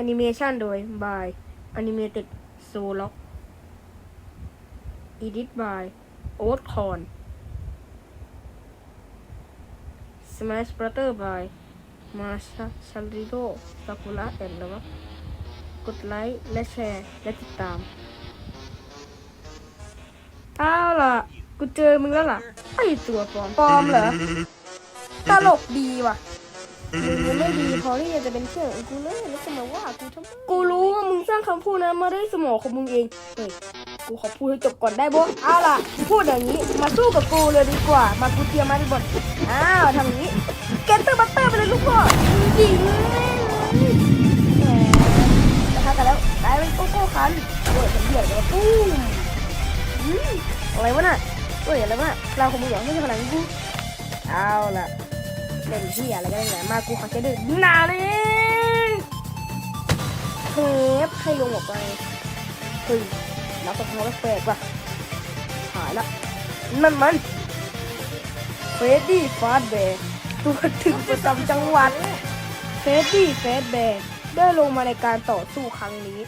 อนิเมชันโดย by Animated Solock Edit by o a t c o n Smash Brother by Masha c h a l i d o Sakura and แล้วก็กดไลค์และแชร์และติดตามเอาล่ะ กูเจอมึงแล้วล่ะ ไอตัวปลอมปลอมเหรอ ตลกดีว่ะ มึงไม่ดีพอที่จะเป็นเพื่อของกูเลยแล้วจะมาว่ากูทำไมกูรู้ว่ามึงสร้างคำพูดนั้นมาด้วยสมองของมึงเองเฮ้ยกูขอพูดให้จบก่อนได้บ่เอาล่ะ พูดอย่างนี้มาสู้กับกูเลยดีกว่า มากูเตรียมมาดีบอลอ้าวทำอย่างนี้เกตเตอร์บัตเตอร์ไปเลยลูกพ่อยิงแหมจะทักกันแล้วกลายเป็นโกโก้คันโอ้ยเป็นเหี้ยเลยวปุ้มอืมอะไรวะน่ะเฮ้ยอะไรวะน่ะเราของมึงเหรอไม่ใช่พลังกูเอาล่ะ เล่นที่อะไรก็ได้แหละมากูขอใช้ดื้อหนาเลยเทปให้ลงออกไปเฮ้ยแล้วก็ทำแปลกว่ะหายละนั่นมันเฟดดี้ฟาสแบร์ตัวถึงประจำจังหวัดเฟดดี้เฟสแบร์ได้ลงมาในการต่อสู้ครั้งนี้